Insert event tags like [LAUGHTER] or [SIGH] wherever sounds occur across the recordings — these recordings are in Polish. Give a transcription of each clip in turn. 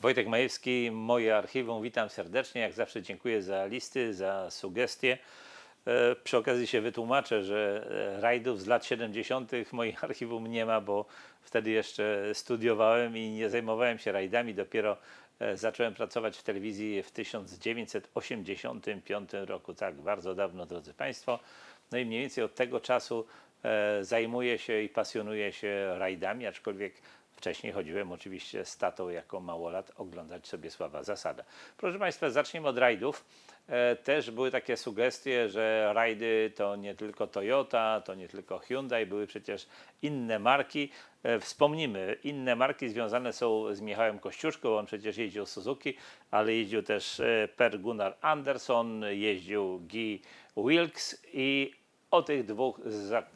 Wojtek Majewski, moje archiwum. Witam serdecznie. Jak zawsze dziękuję za listy, za sugestie. E, Przy okazji się wytłumaczę, że e, rajdów z lat 70. w moim [LAUGHS] archiwum nie ma, bo wtedy jeszcze studiowałem i nie zajmowałem się rajdami. Dopiero e, zacząłem pracować w telewizji w 1985 roku. Tak, bardzo dawno, drodzy Państwo. No i mniej więcej od tego czasu zajmuję się i pasjonuję się rajdami, aczkolwiek Wcześniej chodziłem oczywiście z tatą jako małolat oglądać sobie Sława Zasada. Proszę Państwa, zacznijmy od rajdów. E, też były takie sugestie, że rajdy to nie tylko Toyota, to nie tylko Hyundai, były przecież inne marki. E, wspomnimy, inne marki związane są z Michałem Kościuszką, on przecież jeździł Suzuki, ale jeździł też e, Per Gunnar Anderson, jeździł Guy Wilkes i o tych dwóch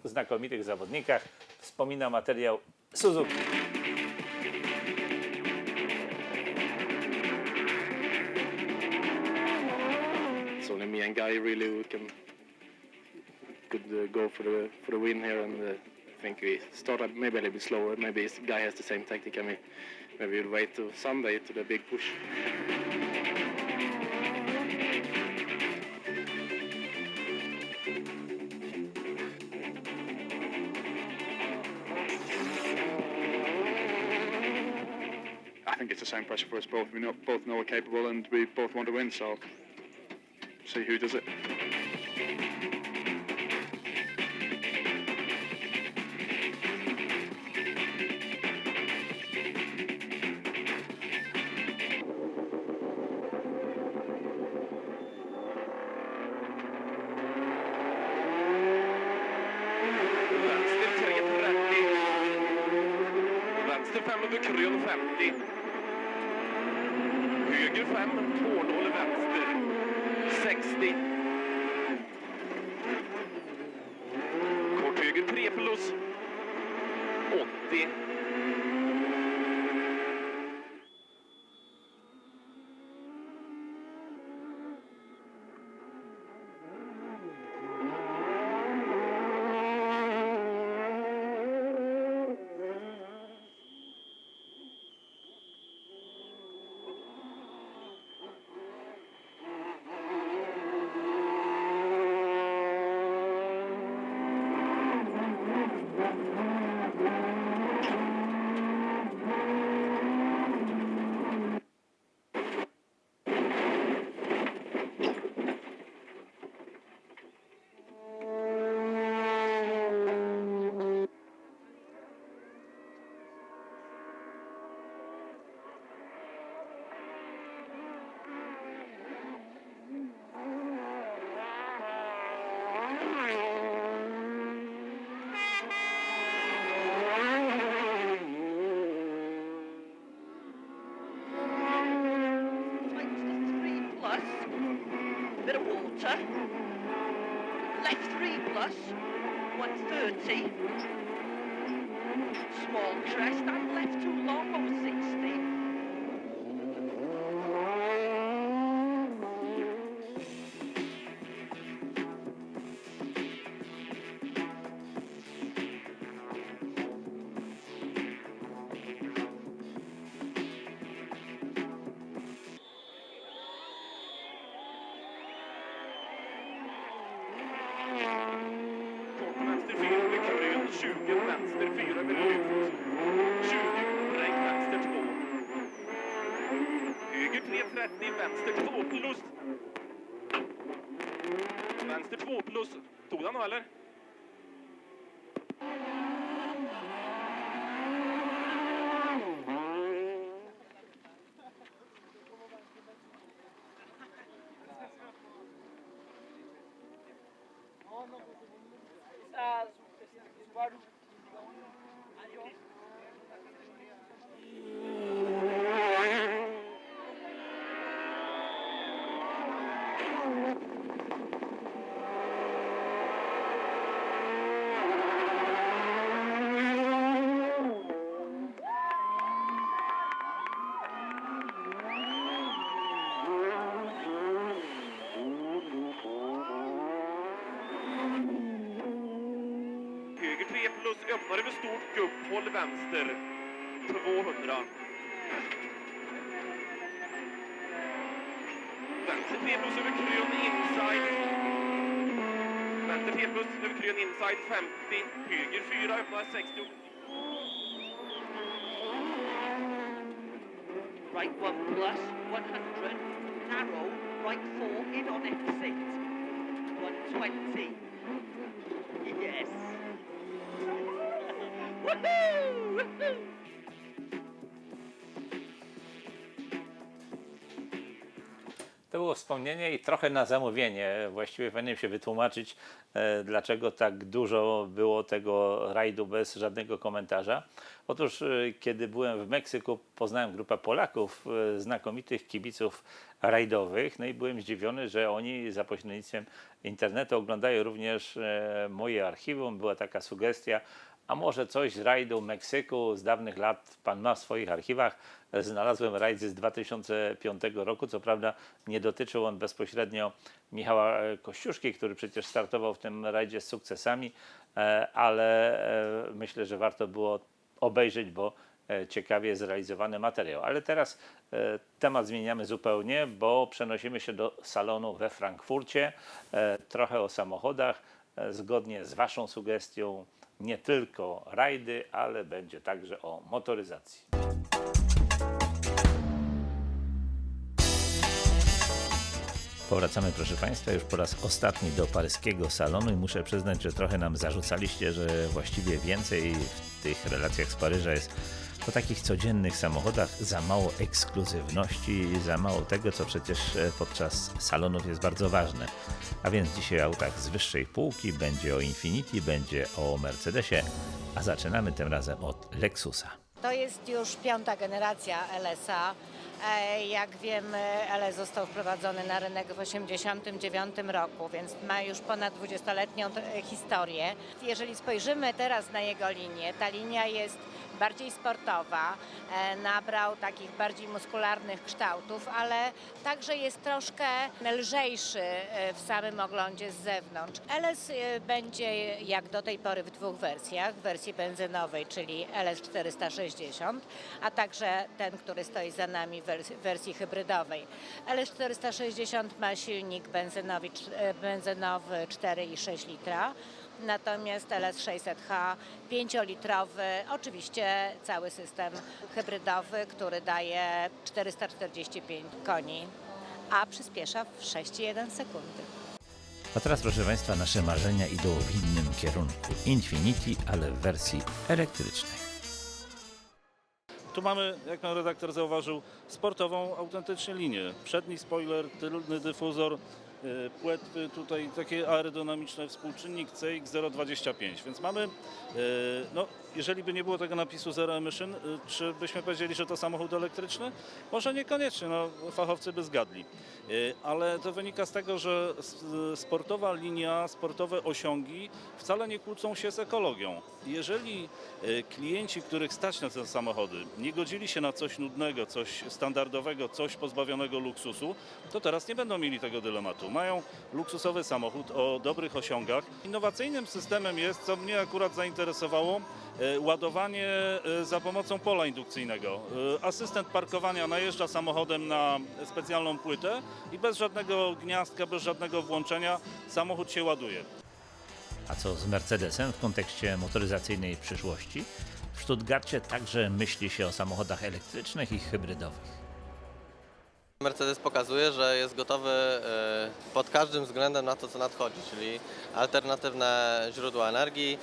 znakomitych zawodnikach wspomina materiał Suzuki. And Guy really who can could uh, go for the for the win here, and uh, I think we start up maybe a little bit slower. Maybe this Guy has the same tactic, and we maybe we'll wait to Sunday to the big push. I think it's the same pressure for us both. We know, both know we're capable and we both want to win, so So who does it? krön 50. Höger 5, Tornål vänster. 60. bit of water, left three plus, 130, small crest, and left too long, 160. 20 4 över 20 regn vänster 2. Höger 330, vänster 2 plus. Vänster 2 plus. Tog han då eller? Höger Vänster 3 plus över krön inside. Vänster 3 över krön inside 50. Höger 4 öppnar 60. Right one plus 100. Narrow. Right four in on exit. 120. Yes. [LAUGHS] Woohoo! Woohoo! To było wspomnienie i trochę na zamówienie. Właściwie powinienem się wytłumaczyć, e, dlaczego tak dużo było tego rajdu bez żadnego komentarza. Otóż, e, kiedy byłem w Meksyku, poznałem grupę Polaków, e, znakomitych kibiców rajdowych. No i byłem zdziwiony, że oni za pośrednictwem internetu oglądają również moje archiwum. Była taka sugestia, a może coś z rajdu Meksyku z dawnych lat pan ma w swoich archiwach. Znalazłem rajd z 2005 roku. Co prawda nie dotyczył on bezpośrednio Michała Kościuszki, który przecież startował w tym rajdzie z sukcesami, e, ale e, myślę, że warto było obejrzeć, bo e, ciekawie zrealizowany materiał. Ale teraz temat zmieniamy zupełnie, bo przenosimy się do salonu we Frankfurcie. Trochę o samochodach. Zgodnie z Waszą sugestią nie tylko rajdy, ale będzie także o motoryzacji. Powracamy, proszę Państwa, już po raz ostatni do paryskiego salonu i muszę przyznać, że trochę nam zarzucaliście, że właściwie więcej w tych relacjach z Paryża jest po takich codziennych samochodach za mało ekskluzywności, za mało tego, co przecież e, podczas salonów jest bardzo ważne. A więc dzisiaj o autach z wyższej półki, będzie o Infiniti, będzie o Mercedesie, a zaczynamy tym razem od Lexusa. To jest już piąta generacja LSA. Jak wiemy, LS został wprowadzony na rynek w 1989 roku, więc ma już ponad 20-letnią t- historię. Jeżeli spojrzymy teraz na jego linię, ta linia jest bardziej sportowa, e, nabrał takich bardziej muskularnych kształtów, ale także jest troszkę lżejszy e, w samym oglądzie z zewnątrz. LS e, będzie jak do tej pory w dwóch wersjach, w wersji benzynowej, czyli LS 460, a także ten, który stoi za nami w wers- wersji hybrydowej. LS 460 ma silnik benzynowy 4,6 litra. Natomiast LS600H 5-litrowy, oczywiście cały system hybrydowy, który daje 445 koni, a przyspiesza w 6,1 sekundy. A teraz, proszę Państwa, nasze marzenia idą w innym kierunku. Infiniti, ale w wersji elektrycznej. Tu mamy, jak pan redaktor zauważył, sportową autentycznie linię. Przedni spoiler, tylny dyfuzor, płetwy, tutaj takie aerodynamiczne współczynnik CX025. Więc mamy, e, no, jeżeli by nie było tego napisu Zero Emission, e, czy byśmy powiedzieli, że to samochód elektryczny? Może niekoniecznie, no, fachowcy by zgadli. E, Ale to wynika z tego, że sportowa linia, sportowe osiągi wcale nie kłócą się z ekologią. Jeżeli e, klienci, których stać na te samochody, nie godzili się na coś nudnego, coś standardowego, coś pozbawionego luksusu, to teraz nie będą mieli tego dylematu. Mają luksusowy samochód o dobrych osiągach. Innowacyjnym systemem jest, co mnie akurat zainteresowało, e, ładowanie e, za pomocą pola indukcyjnego. E, Asystent parkowania najeżdża samochodem na specjalną płytę i bez żadnego gniazdka, bez żadnego włączenia samochód się ładuje. A co z Mercedesem w kontekście motoryzacyjnej przyszłości? W Stuttgarcie także myśli się o samochodach elektrycznych i hybrydowych. Mercedes pokazuje, że jest gotowy e, pod każdym względem na to, co nadchodzi, czyli alternatywne źródła energii,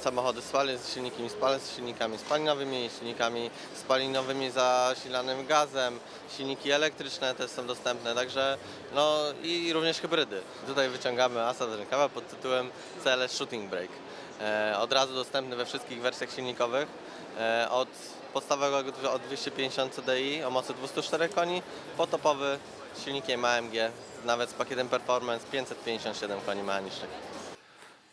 samochody spalin z silnikami, spalin z silnikami spalinowymi, silnikami spalinowymi zasilanym gazem, silniki elektryczne też są dostępne, także no i również hybrydy. Tutaj wyciągamy asa z rękawa pod tytułem CLS Shooting Brake. E, od razu dostępny we wszystkich wersjach silnikowych, e, od podstawowego od 250 CDI o mocy 204 koni, po topowy z silnikiem AMG, nawet z pakietem Performance 557 koni mechanicznych.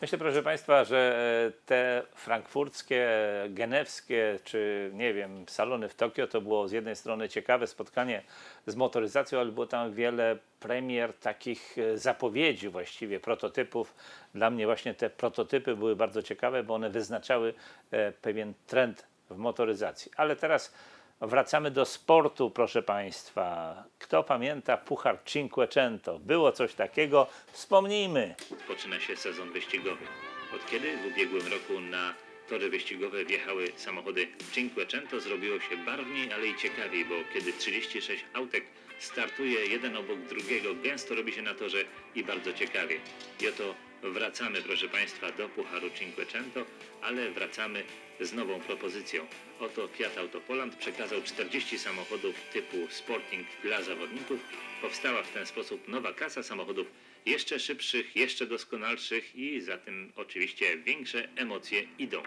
Myślę, proszę Państwa, że e, te frankfurckie, genewskie, czy nie wiem, salony w Tokio to było z jednej strony ciekawe spotkanie z motoryzacją, ale było tam wiele premier, takich e, zapowiedzi właściwie, prototypów. Dla mnie właśnie te prototypy były bardzo ciekawe, bo one wyznaczały e, pewien trend w motoryzacji. Ale teraz Wracamy do sportu, proszę Państwa. Kto pamięta Puchar Cinquecento? Było coś takiego, wspomnijmy. Zaczyna się sezon wyścigowy. Od kiedy w ubiegłym roku na tory wyścigowe wjechały samochody Cinquecento, zrobiło się barwniej, ale i ciekawiej, bo kiedy 36 autek startuje jeden obok drugiego, gęsto robi się na torze i bardzo ciekawie. I oto wracamy, proszę Państwa, do Pucharu Cinquecento, ale wracamy z nową propozycją. Oto Fiat Autopoland przekazał 40 samochodów typu Sporting dla zawodników. Powstała w ten sposób nowa klasa samochodów jeszcze szybszych, jeszcze doskonalszych i za tym oczywiście większe emocje idą.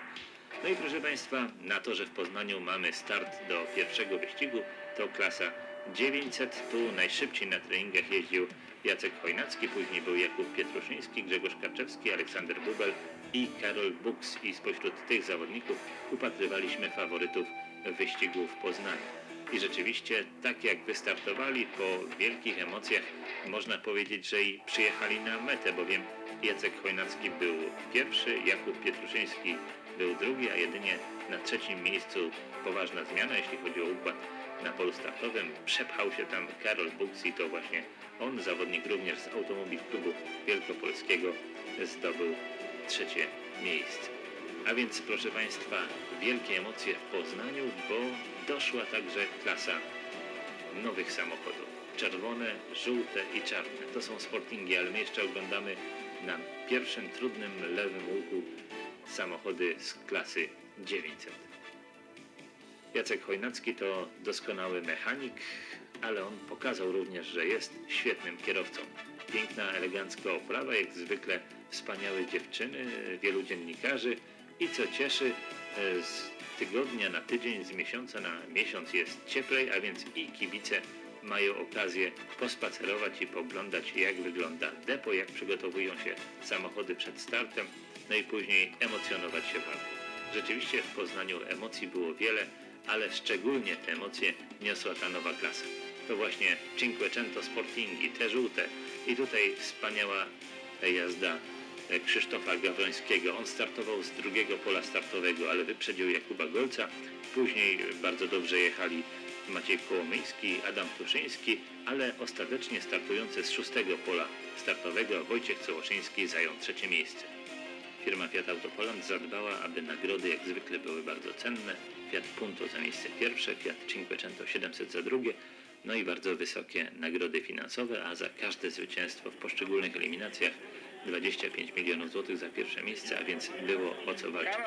No i proszę Państwa, na torze w Poznaniu mamy start do pierwszego wyścigu. To klasa 900. Tu najszybciej na treningach jeździł Jacek Chojnacki, później był Jakub Pietruszyński, Grzegorz Karczewski, Aleksander Bubel i Karol Buks. I spośród tych zawodników upatrywaliśmy faworytów wyścigu w Poznaniu. I rzeczywiście, tak jak wystartowali po wielkich emocjach, można powiedzieć, że i przyjechali na metę, bowiem Jacek Chojnacki był pierwszy, Jakub Pietruszyński był drugi, a jedynie na trzecim miejscu poważna zmiana, jeśli chodzi o układ na polu startowym. Przepchał się tam Karol Buks i to właśnie on, zawodnik również z Automobil Klubu Wielkopolskiego, zdobył trzecie miejsce. A więc, proszę Państwa, wielkie emocje w Poznaniu, bo doszła także klasa nowych samochodów. Czerwone, żółte i czarne. To są sportingi, ale my jeszcze oglądamy na pierwszym trudnym lewym łuku samochody z klasy 900. Jacek Chojnacki to doskonały mechanik, ale on pokazał również, że jest świetnym kierowcą. Piękna, elegancka oprawa, jak zwykle wspaniałe dziewczyny, wielu dziennikarzy i co cieszy, e, z tygodnia na tydzień, z miesiąca na miesiąc jest cieplej, a więc i kibice mają okazję pospacerować i poglądać jak wygląda depo, jak przygotowują się samochody przed startem, no i później emocjonować się walką. Rzeczywiście w Poznaniu emocji było wiele, ale szczególnie te emocje niosła ta nowa klasa. To właśnie Cinquecento Sportingi, te żółte. I tutaj wspaniała jazda e, Krzysztofa Gawrońskiego. On startował z drugiego pola startowego, ale wyprzedził Jakuba Golca. Później bardzo dobrze jechali Maciej Kołomyński, Adam Tuszyński, ale ostatecznie startujący z szóstego pola startowego Wojciech Cołoszyński zajął trzecie miejsce. Firma Fiat Autopoland zadbała, aby nagrody jak zwykle były bardzo cenne. Fiat Punto za miejsce pierwsze, Fiat Cinquecento 700 za drugie, no i bardzo wysokie nagrody finansowe, a za każde zwycięstwo w poszczególnych eliminacjach 25 milionów złotych za pierwsze miejsce, a więc było o co walczyć.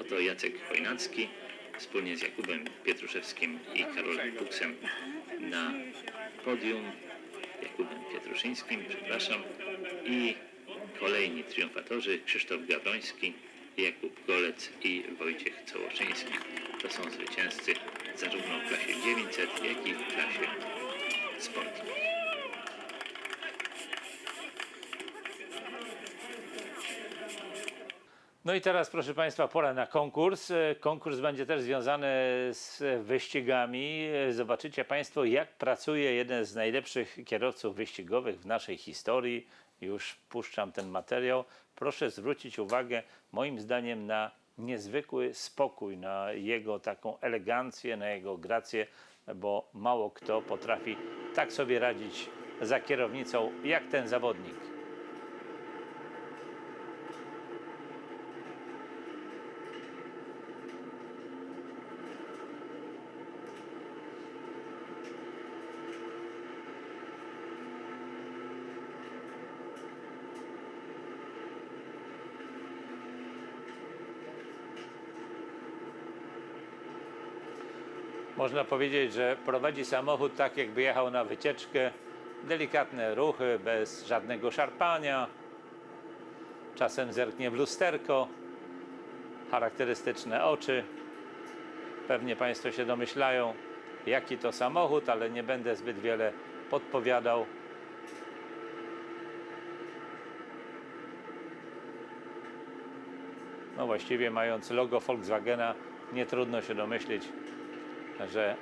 Oto Jacek Chojnacki wspólnie z Jakubem Pietruszewskim i Karolem Buksem na podium, Jakubem Pietruszyńskim, przepraszam, i kolejni triumfatorzy Krzysztof Gawroński, Jakub Golec i Wojciech Cołoszyński. To są zwycięzcy zarówno w klasie 900, jak i w klasie Sporting. No i teraz, proszę Państwa, pora na konkurs. Konkurs będzie też związany z wyścigami. Zobaczycie Państwo, jak pracuje jeden z najlepszych kierowców wyścigowych w naszej historii. Już puszczam ten materiał. Proszę zwrócić uwagę, moim zdaniem, na niezwykły spokój, na jego taką elegancję, na jego grację, bo mało kto potrafi tak sobie radzić za kierownicą, jak ten zawodnik. Można powiedzieć, że prowadzi samochód tak, jakby jechał na wycieczkę. Delikatne ruchy, bez żadnego szarpania. Czasem zerknie w lusterko. Charakterystyczne oczy. Pewnie Państwo się domyślają, jaki to samochód, ale nie będę zbyt wiele podpowiadał. No właściwie mając logo Volkswagena, nie trudno się domyślić, że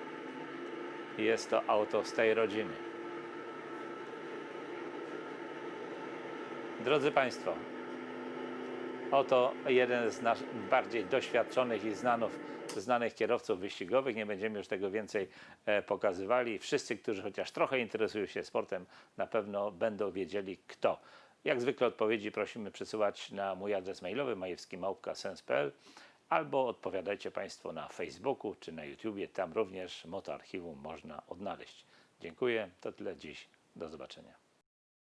jest to auto z tej rodziny. Drodzy Państwo, Oto jeden z nas bardziej doświadczonych i znanów, znanych kierowców wyścigowych. Nie będziemy już tego więcej e, pokazywali. Wszyscy, którzy chociaż trochę interesują się sportem, na pewno będą wiedzieli kto. Jak zwykle odpowiedzi prosimy przesyłać na mój adres mailowy majewski.sens.pl albo odpowiadajcie Państwo na Facebooku czy na YouTubie. Tam również Moto Archiwum można odnaleźć. Dziękuję. To tyle dziś. Do zobaczenia.